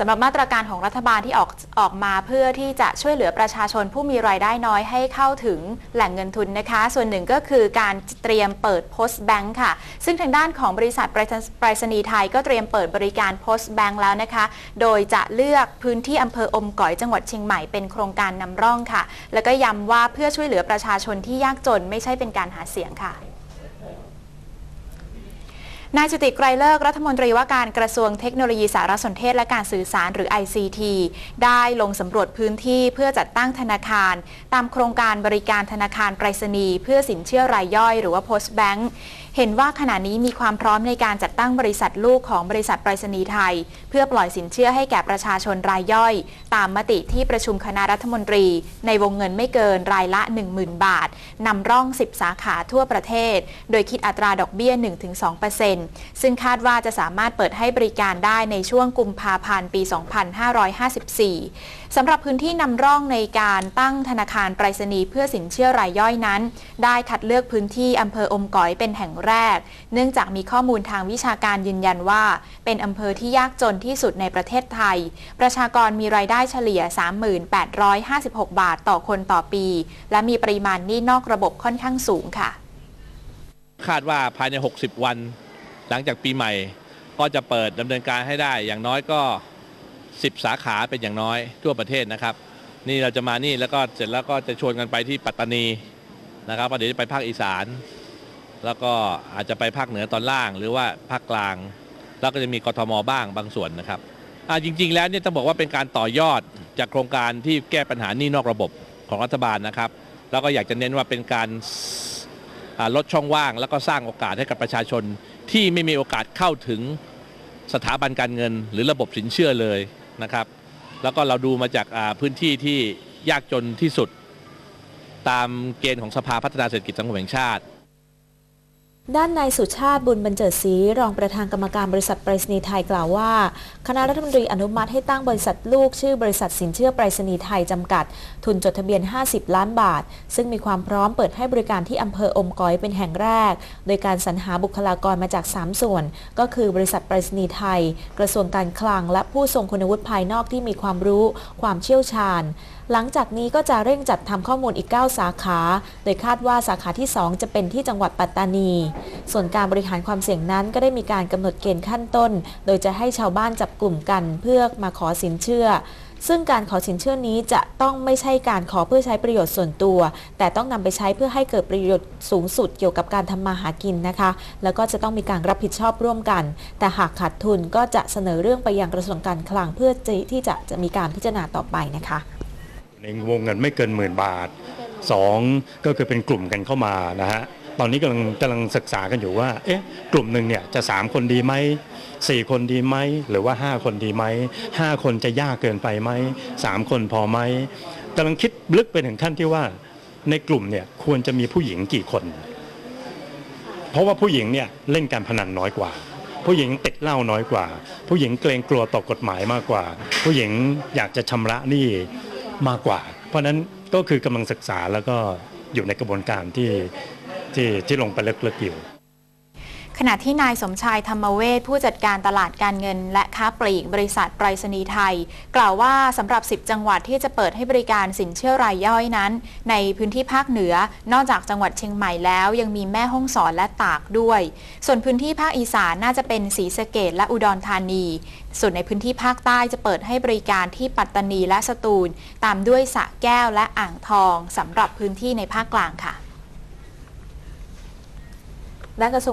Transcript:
สำหรับมาตรการของรัฐบาลที่ออกออกมาเพื่อที่จะช่วยเหลือประชาชนผู้มีรายได้น้อยให้เข้าถึงแหล่งเงินทุนนะคะ ส่วนหนึ่งก็คือการเตรียมเปิด Post Bank ค่ะ ซึ่งทางด้านของบริษัทไปรษณีย์ไทยก็เตรียมเปิดบริการ Post Bank แล้วนะคะ โดยจะเลือกพื้นที่อำเภออมก๋อยจังหวัดเชียงใหม่เป็นโครงการนำร่องค่ะ แล้วก็ย้ำว่าเพื่อช่วยเหลือประชาชนที่ยากจนไม่ใช่เป็นการหาเสียงค่ะ นายจุติไกรเลิกรัฐมนตรีว่าการกระทรวงเทคโนโลยีสารสนเทศและการสื่อสารหรือ ICT ได้ลงสำรวจพื้นที่เพื่อจัดตั้งธนาคาร ตามโครงการบริการธนาคารไปรษณีย์เพื่อสินเชื่อรายย่อยหรือว่า Post Bank เห็นว่าขณะนี้มีความพร้อมในการจัดตั้งบริษัทลูกของบริษัทไปรษณีย์ไทย เพื่อปล่อยสินเชื่อให้แก่ประชาชนรายย่อย ตามมติที่ประชุมคณะรัฐมนตรี ในวงเงินไม่เกินรายละ 10,000 บาทนำร่อง 10 สาขาทั่วประเทศ โดยคิดอัตราดอกเบี้ย 1-2%ซึ่งคาดว่าจะสามารถเปิดให้บริการได้ในช่วงกุมภาพันธ์ปี 2554 สำหรับพื้นที่นำร่องในการตั้งธนาคารไปรษณีย์เพื่อสินเชื่อรายย่อยนั้น ได้คัดเลือกพื้นที่อำเภออมก๋อยเป็นแห่งแรก เนื่องจากมีข้อมูลทางวิชาการยืนยันว่า เป็นอำเภอที่ยากจนที่สุดในประเทศไทย ประชากรมีรายได้เฉลี่ย 3856 บาทต่อคนต่อปี และมีปริมาณหนี้นอกระบบค่อนข้างสูงค่ะ คาดว่าภายใน 60 วัน หลังจากปีใหม่ก็จะเปิดดำเนินการให้ได้ อย่างน้อยก็ 10 สาขาเป็นอย่างน้อยทั่วประเทศนะครับ นี่เราจะมานี่แล้วก็เสร็จแล้วก็จะชวนกันไปที่ปัตตานีนะครับประเดี๋ยวจะไปภาคอีสาน แล้วก็อาจจะไปภาคเหนือตอนล่าง หรือว่าภาคกลาง แล้วก็จะมีกทมบ้างบางส่วนนะครับจริง ๆ แล้วเนี่ยต้องบอกว่าเป็นการต่อยอดจากโครงการที่แก้ปัญหานี่นอกระบบของรัฐบาลนะครับ แล้วก็อยากจะเน้นว่าเป็นการลดช่องว่าง แล้วก็สร้างโอกาสให้กับประชาชน ที่ไม่มีโอกาสเข้าถึงสถาบันการเงิน หรือระบบสินเชื่อเลยนะครับ แล้วก็เราดูมาจากพื้นที่ที่ยากจนที่สุด ตามเกณฑ์ของสภาพัฒนาเศรษฐกิจสังคมแห่งชาติ ด้านนายสุชาติบุญบรรเจิดศรีรองประธานกรรมการบริษัทไปรษณีย์ไทยกล่าวว่า คณะรัฐมนตรีอนุมัติให้ตั้งบริษัทลูกชื่อบริษัทสินเชื่อไปรษณีย์ไทยจำกัด ทุนจดทะเบียน 50 ล้านบาท ซึ่งมีความพร้อมเปิดให้บริการที่อำเภออมก๋อยเป็นแห่งแรก โดยการสรรหาบุคลากรมาจาก 3 ส่วน ก็คือบริษัทไปรษณีย์ไทย กระทรวงการคลัง และผู้ทรงคุณวุฒิภายนอกที่มีความรู้ ความเชี่ยวชาญหลังจากนี้ก็จะเร่งจัดทำข้อมูลอีก 9 สาขา โดยคาดว่าสาขาที่ 2 จะเป็นที่จังหวัดปัตตานี ส่วนการบริหารความเสี่ยงนั้นก็ได้มีการกำหนดเกณฑ์ขั้นต้น โดยจะให้ชาวบ้านจับกลุ่มกันเพื่อมาขอสินเชื่อซึ่งการขอสินเชื่อนี้จะต้องไม่ใช่การขอเพื่อใช้ประโยชน์ส่วนตัว แต่ต้องนำไปใช้เพื่อให้เกิดประโยชน์สูงสุดเกี่ยวกับการทำมาหากินนะคะ แล้วก็จะต้องมีการรับผิดชอบร่วมกัน แต่หากขาดทุนก็จะเสนอเรื่องไปยังกระทรวงการคลังเพื่อที่จะจะมีการพิจารณาต่อไปนะคะ ในวงเงินไม่เกินหมื่นบาท 2 ก็คือเป็นกลุ่มกันเข้ามานะฮะตอนนี้กำลังกำลังศึกษากันอยู่ว่าเอ๊ะกลุ่มหนึ่งเนี่ยจะ 3 คนดีไหม4 คนดีไหมหรือว่า 5 คนดีไหม5 คนจะยากเกินไปไหม3 คนพอไหมกำลังคิดลึกไปถึงขั้นที่ว่าในกลุ่มเนี่ยควรจะมีผู้หญิงกี่คน เพราะว่าผู้หญิงเนี่ยเล่นการพนันน้อยกว่า ผู้หญิงติดเหล้าน้อยกว่า ผู้หญิงเกรงกลัวต่อกฎหมายมากกว่า ผู้หญิงอยากจะชำระหนี้ มากกว่า เพราะนั้นก็คือกำลังศึกษาแล้วก็อยู่ในกระบวนการที่ที่ที่ลงไปลึกๆอยู่ ขณะที่นายสมชายธรรมเวชผู้จัดการตลาดการเงิน และค้าปลีกบริษัทไปรษณีย์ไทย กล่าวว่าสำหรับ 10 จังหวัดที่จะเปิดให้บริการสินเชื่อรายย่อยนั้น ในพื้นที่ภาคเหนือนอกจากจังหวัดเชียงใหม่แล้วยังมีแม่ฮ่องสอนและตากด้วย ส่วนพื้นที่ภาคอีสานน่าจะเป็นศรีสะเกดและอุดรธานี ส่วนในพื้นที่ภาคใต้จะเปิดให้บริการที่ปัตตานีและสตูล ตามด้วยสระแก้วและอ่างทองสำหรับพื้นที่ในภาคกลางค่ะด้านกระทรวง